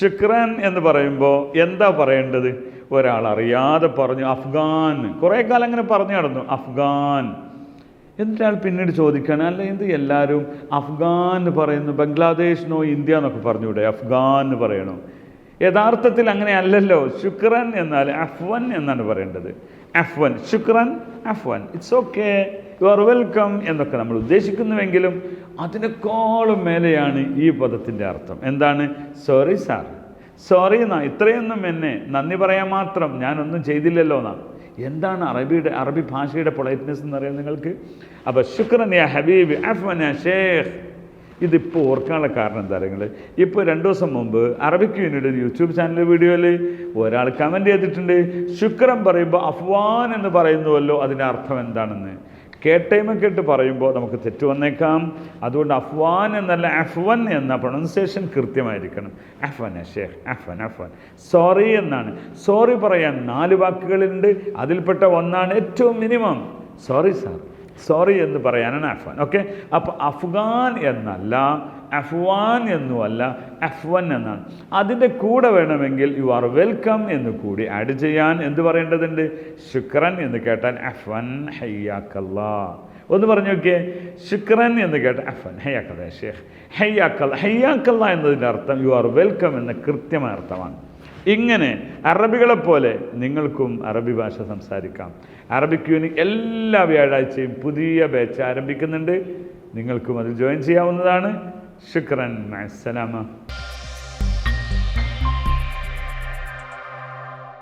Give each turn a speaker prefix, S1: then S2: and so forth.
S1: ശുക്രൻ എന്ന് പറയുമ്പോൾ എന്താ പറയേണ്ടത്? ഒരാൾ അറിയാതെ പറഞ്ഞു അഫ്ഗാൻ. കുറേ കാലം അങ്ങനെ പറഞ്ഞു നടന്നു അഫ്ഗാൻ. എന്നിട്ട് അയാൾ പിന്നീട് ചോദിക്കാൻ അല്ല എന്ത് എല്ലാവരും അഫ്ഗാൻ എന്ന് പറയുന്നു? ബംഗ്ലാദേശിനോ ഇന്ത്യ എന്നൊക്കെ പറഞ്ഞൂടെ അഫ്ഗാൻ എന്ന് പറയണോ? യഥാർത്ഥത്തിൽ അങ്ങനെ അല്ലല്ലോ ശുക്രൻ എന്നാൽ അഫ്വൻ എന്നാണ് പറയേണ്ടത്. അഫ്വൻ ശുക്രൻ അഫ്വൻ. It's okay you are welcome എന്നൊക്കെ നമ്മൾ ഉദ്ദേശിക്കുന്നുവെങ്കിലും അതിനേക്കാളും മേലെയാണ് ഈ പദത്തിന്റെ അർത്ഥം. എന്താണ്? സോറി സാർ സോറി എന്നാ ഇത്രയൊന്നും എന്നെ നന്ദി പറയാൻ മാത്രം ഞാനൊന്നും ചെയ്തില്ലല്ലോ എന്നാ എന്താണ് അറബിയുടെ അറബി ഭാഷയുടെ പൊളൈറ്റ്നെസ് എന്ന് അറിയാം നിങ്ങൾക്ക്? അപ്പോൾ ശുക്രൻ യാ ഹബീബ് അഫ്വൻ ഷേഖ്. ഇതിപ്പോൾ ഓർക്കാനുള്ള കാരണം എന്താ നിങ്ങൾ ഇപ്പോൾ രണ്ട് ദിവസം മുമ്പ് അറബിക് യൂണിയുടെ ഒരു യൂട്യൂബ് ചാനൽ വീഡിയോയിൽ ഒരാൾ കമന്റ് ചെയ്തിട്ടുണ്ട്. ശുക്രം പറയുമ്പോൾ അഫ്വാൻ എന്ന് പറയുന്നുവല്ലോ അതിന്റെ അർത്ഥം എന്താണെന്ന്. കേട്ടേമ കേട്ട് പറയുമ്പോൾ നമുക്ക് തെറ്റ് വന്നേക്കാം. അതുകൊണ്ട് അഫ്വാൻ എന്നല്ല അഫ്വൻ എന്ന പ്രൊണൗൺസിയേഷൻ കൃത്യമായിരിക്കണം. അഫ്വൻ ഷേഖ് അഫ്വൻ അഫ്വൻ. സോറി എന്നാണ്. സോറി പറയാൻ നാല് വാക്കുകളുണ്ട്. അതിൽപ്പെട്ട ഒന്നാണ് ഏറ്റവും മിനിമം. Sorry sir. സോറി എന്ന് പറയാനാണ് അഫ്വാൻ. ഓക്കെ അപ്പോൾ അഫ്ഗാൻ എന്നല്ല അഫ്വാൻ എന്നുമല്ല അഫ്വൻ എന്നാണ്. അതിന്റെ കൂടെ വേണമെങ്കിൽ യു ആർ വെൽക്കം എന്ന് കൂടി ആഡ് ചെയ്യാൻ എന്ത് പറയേണ്ടതുണ്ട്? ശുക്രൻ എന്ന് കേട്ടാൽ അഫ്വൻ ഹയ്യാക്കല്ല. ഒന്ന് പറഞ്ഞു നോക്കിയേ. ശുക്രൻ എന്ന് കേട്ട അഫൻ ഹയ്യാക്കല്ല. ഷേഖ് ഹയ്യാക്കല്ല. ഹയ്യാക്കല്ല എന്നതിന്റെ അർത്ഥം യു ആർ വെൽക്കം എന്ന കൃത്യമായ അർത്ഥമാണ്. ഇങ്ങനെ അറബികളെപ്പോലെ നിങ്ങൾക്കും അറബി ഭാഷ സംസാരിക്കാം. അറബിക് യൂണിക് എല്ലാ വ്യാഴാഴ്ചയും പുതിയ ബാച്ച് ആരംഭിക്കുന്നുണ്ട്. നിങ്ങൾക്കും അതിൽ ജോയിൻ ചെയ്യാവുന്നതാണ്. ശുക്രൻ. അസ്സലാമ